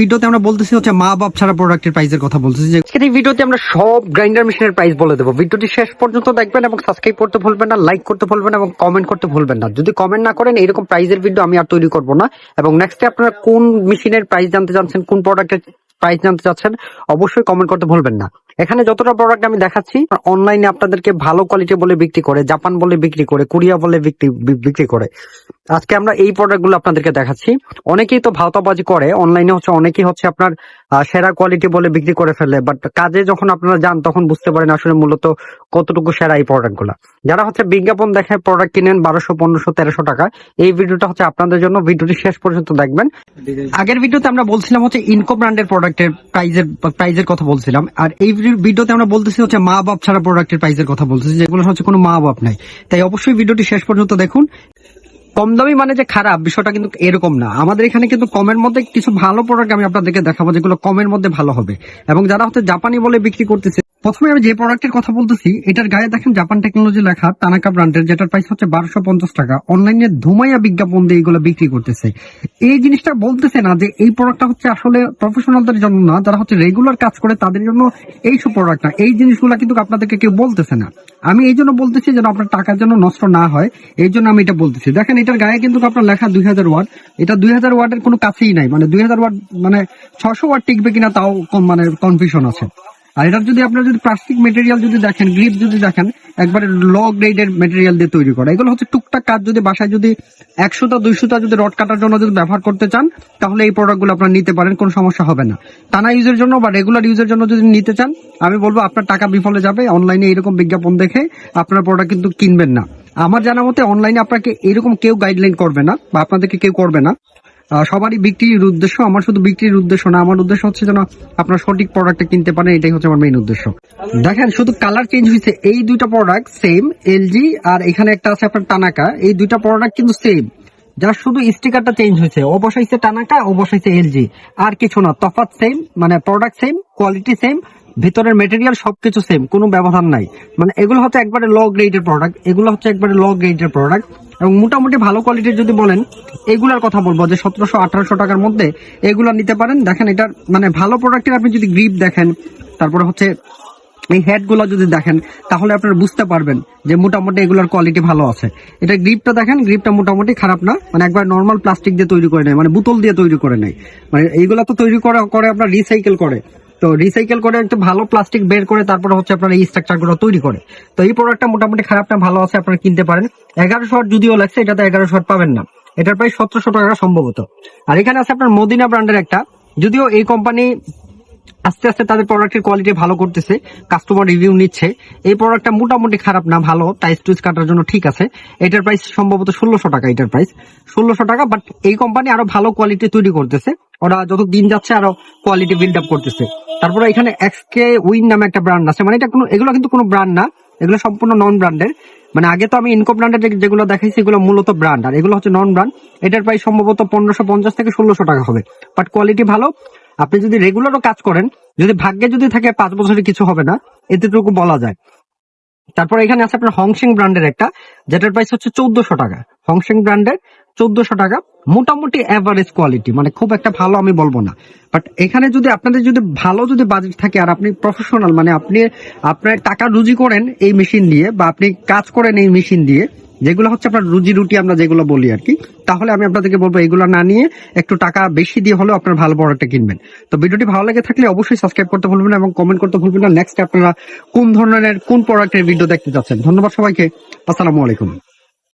ভিডিওতে আমরা বলতেছি হচ্ছে মা বাপ ছাড়া প্রোডাক্টের প্রাইসের কথা বলতেছি যে এই ভিডিওতে আমরা সব গ্রাইন্ডার মেশিনের প্রাইস বলে দেবো। ভিডিওটি শেষ পর্যন্ত দেখবেন এবং সাবস্ক্রাইব করতে ভুলবেন না লাইক করতে ভুলবেন এবং কমেন্ট করতে ভুলবেন না। যদি কমেন্ট না করেন এরকম প্রাইসের ভিডিও আমি আর তৈরি করব না। এবং নেক্সটে আপনারা কোন মেশিনের প্রাইস জানতে চাচ্ছেন, কোন প্রোডাক্টের প্রাইস জানতে চাচ্ছেন, অবশ্যই কমেন্ট করতে ভুলবেন না। এখানে যতটা প্রোডাক্ট আমি দেখাচ্ছি অনলাইনে আপনাদেরকে ভালো কোয়ালিটি বলে বিক্রি করে জাপান বলে বিক্রি করে কোরিয়া বলে বিক্রি বিক্রি করে। আজকে আমরা এই প্রোডাক্টগুলো আপনাদেরকে দেখাচ্ছি। অনেকেই তো ভাওতাবাজি করে অনলাইনে হচ্ছে অনেকেই হচ্ছে আপনার সেরা কোয়ালিটি বলে বিক্রি করে ফেলে বাট কাজে যখন আপনারা যান তখন বুঝতে পারেন আসলে মূলত কতটুকু সেরা এই প্রোডাক্টগুলা। যারা হচ্ছে বিজ্ঞাপন দেখে প্রোডাক্ট কিনেন বারোশো পনেরোশো তেরোশো টাকা এই ভিডিওটা হচ্ছে আপনাদের জন্য। ভিডিওটি শেষ পর্যন্ত দেখবেন। আগের ভিডিওতে আমরা বলছিলাম হচ্ছে ইনকো ব্র্যান্ডের প্রোডাক্টের প্রাইজের প্রাইজের কথা বলছিলাম আর এই ভিডিওতে আমরা বলতেছি হচ্ছে মা বাপ ছাড়া প্রোডাক্টের প্রাইসের কথা বলতেছি, যেগুলো হচ্ছে কোনো মা বাপ নাই। তাই অবশ্যই ভিডিওটি শেষ পর্যন্ত দেখুন। কম দামি মানে যে খারাপ, বিষয়টা কিন্তু এরকম না। আমাদের এখানে কিন্তু কমের মধ্যে কিছু ভালো প্রোডাক্ট আমি আপনাদেরকে দেখাবো, যেগুলো কমের মধ্যে ভালো হবে। এবং যারা হচ্ছে জাপানি বলে বিক্রি করতেছে প্রথমে আমি যে প্রোডাক্টের কথা বলতেছি, এটার গায়ে দেখেন জাপান টেকনোলজি লেখা তানাকা ব্র্যান্ডের যেটার প্রাইস হচ্ছে বারোশো পঞ্চাশ টাকা। অনলাইনে ধুমাইয়া বিজ্ঞাপন দিয়ে এগুলো বিক্রি করতেছে। এই জিনিসটা বলতেছে না যে এই প্রোডাক্টটা হচ্ছে আসলে প্রফেশনালদের জন্য না, যারা হচ্ছে রেগুলার কাজ করে তাদের জন্য এই সব প্রোডাক্ট না। এই জিনিসগুলো কিন্তু আপনাদেরকে কেউ বলতেছে না। আমি এই জন্য বলতেছি যেন আপনার টাকার জন্য নষ্ট না হয়, এই জন্য আমি এটা বলতেছি। দেখেন এটার গায়ে কিন্তু আপনার লেখা দুই হাজার ওয়াট। এটা দুই হাজার ওয়াটের কোনো কাছেই নাই মানে দুই হাজার ওয়াট মানে ছশো ওয়াট টিকবে কিনা তাও মানে কনফিউশন আছে। আর এটার যদি আপনার যদি প্লাস্টিক মেটেরিয়াল যদি দেখেন গ্রিপ যদি দেখেন, একবারে লো গ্রেডের মেটেরিয়াল দিয়ে তৈরি করা। এগুলো হচ্ছে টুকটাক কাজ। যদি বাসায় যদি একশোটা, দুইশোটা যদি রড কাটার জন্য যদি ব্যবহার করতে চান, তাহলে এই প্রোডাক্টগুলো আপনারা নিতে পারেন, কোনো সমস্যা হবে না। টানা ইউজের জন্য বা রেগুলার ইউজের জন্য যদি নিতে চান, আমি বলব আপনার টাকা বিফলে যাবে। অনলাইনে এরকম বিজ্ঞাপন দেখে আপনার প্রোডাক্ট কিন্তু কিনবেন না। আমার জানা মতে অনলাইনে আপনাকে এরকম কেউ গাইডলাইন করবে না বা আপনাদেরকে কেউ করবে না। সবারই বিক্রির উদ্দেশ্য, আমার শুধু বিক্রির উদ্দেশ্য না, আমার উদ্দেশ্য হচ্ছে যেন আপনার সঠিক প্রোডাক্টটা কিনতে পারেন, এটাই হচ্ছে আমার মেইন উদ্দেশ্য। দেখেন, শুধু কালার চেঞ্জ হয়েছে, এই দুইটা প্রোডাক্ট সেম এলজি আর এখানে একটা আছে আপনার টানাকা এই দুইটা প্রোডাক্ট কিন্তু সেম যার শুধু স্টিকারটা চেঞ্জ হয়েছে, ও বসাইছে টানাকা ও বসাইছে এলজি আর কিছু না, তফাৎ সেম মানে প্রোডাক্ট সেম কোয়ালিটি সেম ভিতরের মেটেরিয়াল সবকিছু সেম কোনো ব্যবধান নাই। মানে এগুলো হচ্ছে একবারে লো গ্রেডের প্রোডাক্ট এগুলো হচ্ছে একবারে লো গ্রেডের প্রোডাক্ট এবং মোটামুটি ভালো কোয়ালিটির যদি বলেন, এগুলার কথা বলব, যে সতেরোশো, আঠারোশো টাকার মধ্যে এগুলা নিতে পারেন। দেখেন এটার মানে ভালো প্রোডাক্টের আপনি যদি গ্রিপ দেখেন, তারপরে হচ্ছে এই হেডগুলো যদি দেখেন, তাহলে আপনারা বুঝতে পারবেন যে মোটামুটি এগুলোর কোয়ালিটি ভালো আছে। এটা গ্রিপটা দেখেন গ্রিপটা মোটামুটি খারাপ না মানে একবার নর্মাল প্লাস্টিক দিয়ে তৈরি করে নেয় মানে বোতল দিয়ে তৈরি করে নেয়। মানে এইগুলা তো তৈরি করে করে আপনার রিসাইকেল করে। তো রিসাইকেল করে একটু ভালো প্লাস্টিক বের করে তারপরে হচ্ছে আপনার এই স্ট্রাকচারগুলো তৈরি করে। তো এই প্রোডাক্টটা মোটামুটি খারাপ না, ভালো আছে আপনারা কিনতে পারেন। এগারোশো যদিও লাগছে এটাতে এগারোশো ওয়াট পাবেন না। এটার প্রায় সতেরোশো টাকা সম্ভবত। আর এখানে আছে আপনার মদিনা ব্র্যান্ডের একটা। যদিও এই কোম্পানি আস্তে আস্তে তাদের প্রোডাক্টের কোয়ালিটি ভালো করতেছে কাস্টমার রিভিউ নিচ্ছে। এই প্রোডাক্টটা মোটামুটি খারাপ না, ভালো। টাইস টুইস কাটার জন্য ঠিক আছে। এটার প্রাইস সম্ভবত ষোলোশো টাকা এটার প্রাইস ষোলোশো টাকা বাট এই কোম্পানি আরও ভালো কোয়ালিটি তৈরি করতেছে। ওরা যত দিন যাচ্ছে আরও কোয়ালিটি বিল্ড আপ করতেছে। তারপরে এখানে এক্সকে উইন নামে একটা ব্র্যান্ড আছে। মানে এটা কোনো এগুলো কিন্তু কোনো ব্র্যান্ড না। এগুলো সম্পূর্ণ নন ব্র্যান্ডের মানে আগে তো আমি ইনকো ব্র্যান্ডের যেগুলো দেখাইছি, এগুলো মূলত ব্র্যান্ড আর এগুলো হচ্ছে নন ব্র্যান্ড এটার প্রায় সম্ভবত পনেরোশো পঞ্চাশ থেকে ষোলোশো টাকা হবে। বাট কোয়ালিটি ভালো। আপনি যদি রেগুলারও কাজ করেন, যদি ভাগ্যে যদি থাকে পাঁচ বছরে কিছু হবে না, এতটুকু বলা যায়। তারপর এখানে আছে আপনার হংসিং ব্র্যান্ডের একটা, যেটার প্রাইস হচ্ছে চোদ্দশো টাকা। হংসিং ব্র্যান্ডের চোদ্দশো টাকা। মোটামুটি অ্যাভারেজ কোয়ালিটি মানে খুব একটা ভালো আমি বলব না। বাট এখানে যদি আপনাদের যদি ভালো যদি বাজেট থাকে আর আপনি প্রফেশনাল মানে আপনি আপনার টাকা রুজি করেন এই মেশিন দিয়ে বা আপনি কাজ করেন এই মেশিন দিয়ে, যেগুলো হচ্ছে আপনার রুজি রুটি আমরা যেগুলো বলি আর কি, তাহলে আমি আপনাদেরকে বলব এগুলো না নিয়ে একটু টাকা বেশি দিয়ে হলেও আপনার ভালো প্রোডাক্টটা কিনবেন। তো ভিডিওটি ভালো লেগে থাকলে অবশ্যই সাবস্ক্রাইব করতে ভুলবেন না এবং কমেন্ট করতে ভুলবেন না। নেক্সট আপনারা কোন ধরনের, কোন প্রোডাক্টের ভিডিও দেখতে চাচ্ছেন ধন্যবাদ সবাইকে। আসসালামু আলাইকুম।